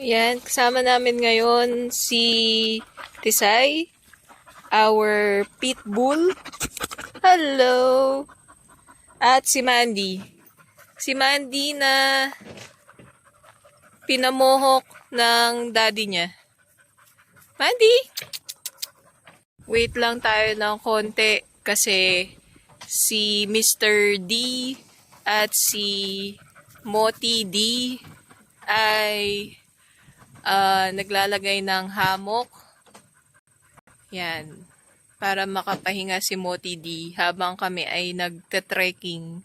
Yan, kasama namin ngayon si Tisay, our pitbull. Hello! At si Mandy. Si Mandy na pinamohok ng daddy niya. Mandy! Wait lang tayo ng konti kasi si Mr. D at si Moti D ay ah, naglalagay ng hammock. Yan. Para makapahinga si Moti D habang kami ay nagte-trekking.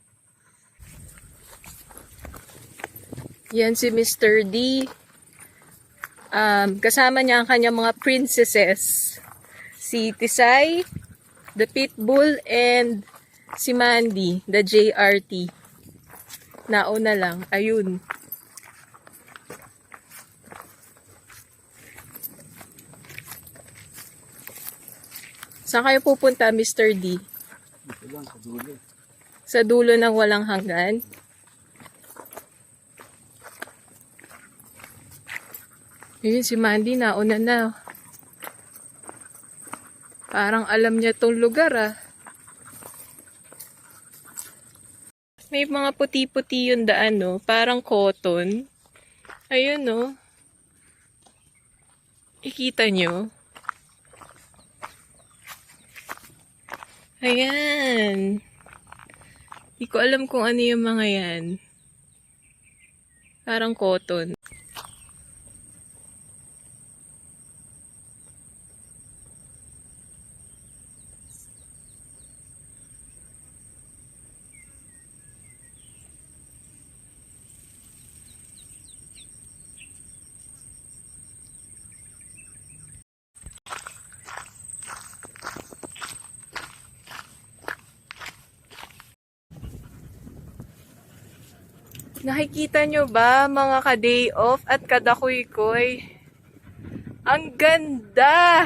Yan si Mr. D. Um, kasama niya ang kanyang mga princesses. Si Tisay, the Pitbull, and si Mandy, the JRT. Nauna lang. Ayun. Saan kayo pupunta, Mr. D? Sa dulo. Sa dulo ng walang hanggan? Yun, si Mandy nauna na. Parang alam niya tong lugar ah. May mga puti-puti yung daan no. Parang cotton. Ayun no. Ikita nyo. Ayan. Hindi ko alam kung ano yung mga yan. Parang cotton. Nakikita nyo ba mga ka-day off at kadakuy-koy? Ang ganda!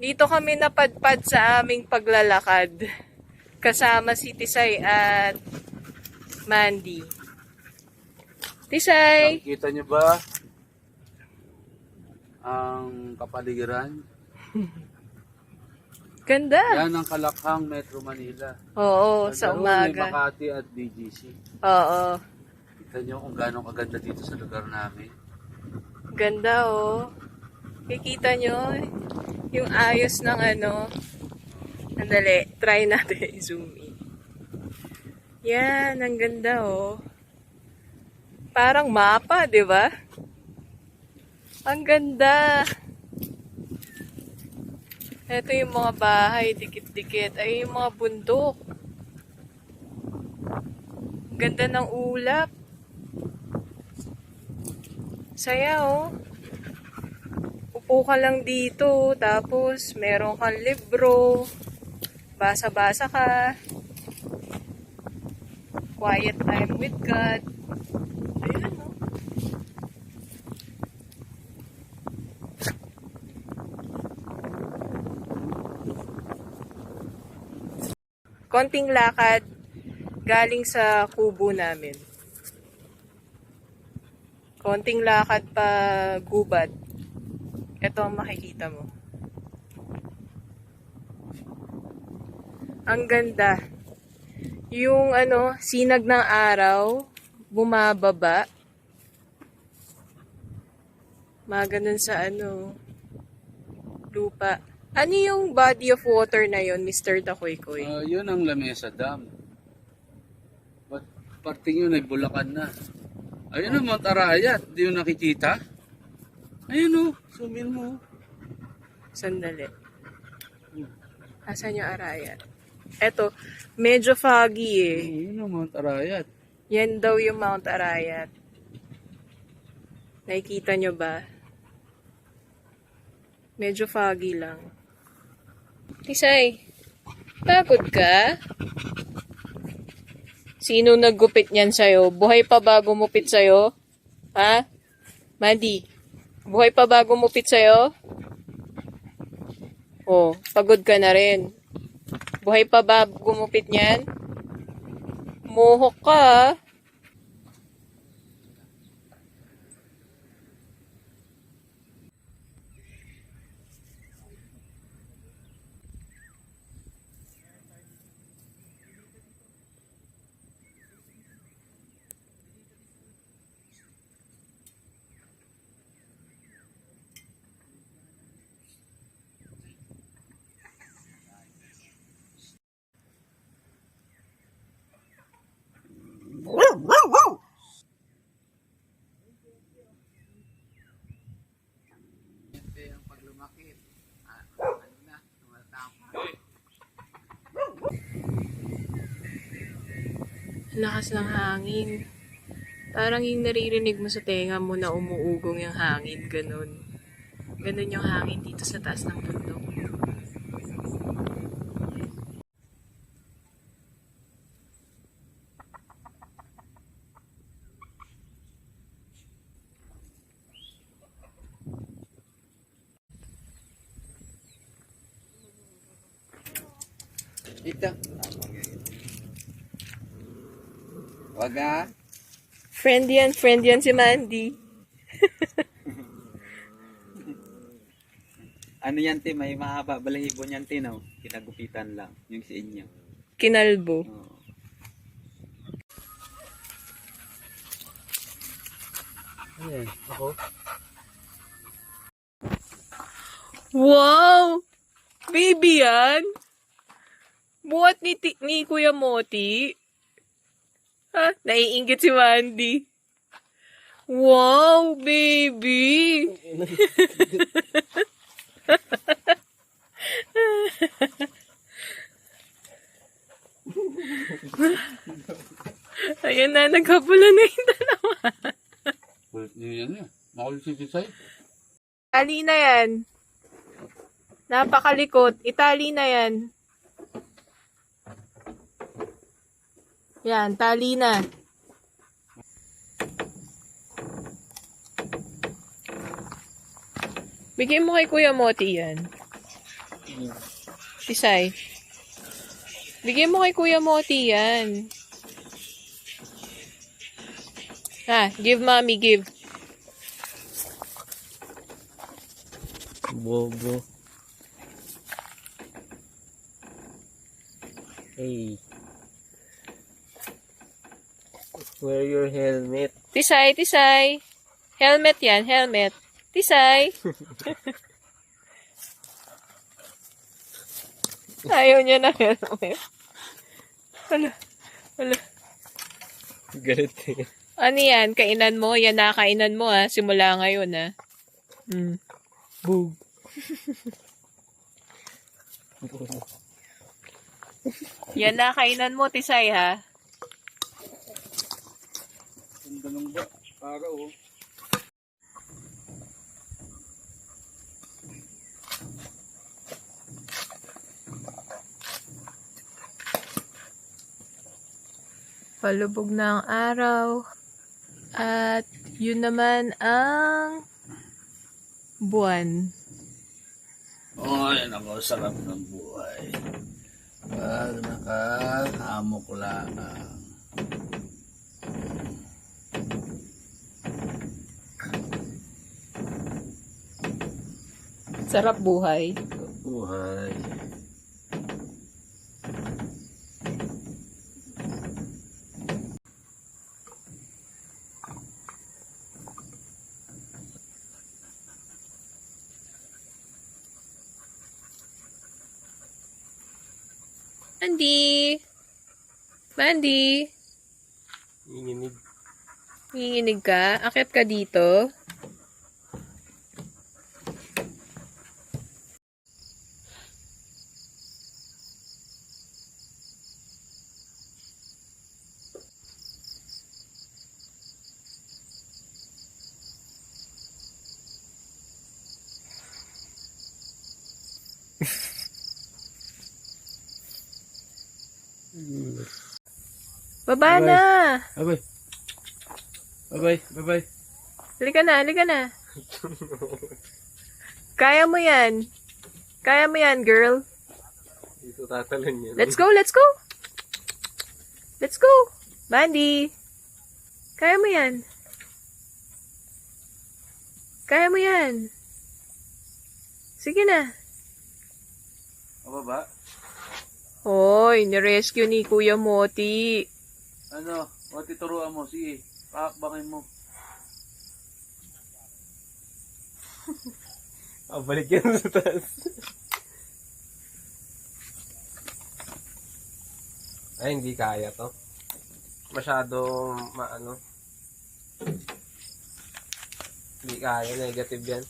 Dito kami napadpad sa aming paglalakad. Kasama si Tisay at Mandy. Tisay! Nakikita niyo ba ang kapaligiran? Ganda! Yan ang Kalakhang Metro Manila. Oo, sa Nagkaroon, May umaga. Makati at BGC. Oo. Kita niyo kung gaano kaganda dito sa lugar namin. Ganda oh. Kikita nyo yung ayos ng ano. Andali, try natin i-zoom in. Yan, ang ganda oh. Parang mapa, di ba? Ang ganda. Ito yung mga bahay, dikit-dikit. Ay, yung mga bundok. Ganda ng ulap. Saya oh. Upo ka lang dito, tapos meron kang libro, basa-basa ka, quiet time with God. Ayan oh. Konting lakad galing sa kubo namin. Konting lakad pa gubad. Ito ang makikita mo. Ang ganda. Yung ano, sinag ng araw, bumababa. Mga ganun sa ano, lupa. Ano yung body of water na yon Mr. Takoy-koy? Ah, yun ang Lamesa Dam. But parting yun ay Bulacan na. Ayun ang Mount Arayat. Di yung nakikita? Ayun o. Sumin mo. Sandali. Asan yung arayat? Eto, medyo foggy eh. Ayun ang Mount Arayat. Yan daw yung Mount Arayat. Nakikita nyo ba? Medyo foggy lang. Tisay, pagod ka? Sino naggupit niyan sa'yo? Buhay pa ba gumupit sa'yo? Ha? Mandy, buhay pa ba gumupit sa'yo? Oh, pagod ka na rin. Buhay pa ba gumupit niyan? Mohok ka, Lakas ng hangin. Parang yung naririnig mo sa tenga mo na umuugong yung hangin, ganun. Ganun yung hangin dito sa taas ng bundok. Ito. Wag ah. Friend yan, friend yan si Mandy. Ano yan, te? May mahaba balahibo niyan, te, no? Kinagupitan lang. Yung sa inyo. Kinalbo. Oo. Ayan, ako. Wow! Baby yan! Buhat ni, ni Kuya Moti. Ha? Naiingit si Mandy. Wow, baby! Ayan na, nagkapula na yung dalawa. Kulit niyo yan eh. Makulit si Tisay. Itali na yan. Napakalikot. Itali na yan. Yan, tali na. Bigyan mo kay Kuya Moti yan. Tisay. Bigyan mo kay Kuya Moti yan. Ha, give mommy, give. Bobo. Hey. Wear your helmet. Tisay, tisay. Helmet yan, helmet. Tisay. Ayaw niya na helmet. Wala. Wala. Galit eh. Ano yan? Kainan mo? Yan na kainan mo ha. Simula ngayon ha. Hmm. Boog. Yan na kainan mo, Tisay ha. Ang ganun ba? Para oh. Palubog na ang araw. At yun naman ang buwan. Ay, nako, sarap ng buhay. Pag nakahamok lang. Sarap buhay. Buhay. Mandy! Mandy! Inginig. Nanginginig ka? Akit ka dito? Baba na! Abay. Bye-bye. Bye-bye. Halika na, halika na. Kaya mo yan. Kaya mo yan, girl. Dito tatalon yan. Let's go, let's go. Let's go. Mandy. Kaya mo yan. Kaya mo yan. Sige na. Aba ba? Hoy, nirescue ni Kuya Moti. Ano? O, tituruan mo. Sige. Pakakbangin mo. Ah, balik yan sa taas. Ay, hindi kaya to. Masyadong maano. Hindi kaya, negative yan.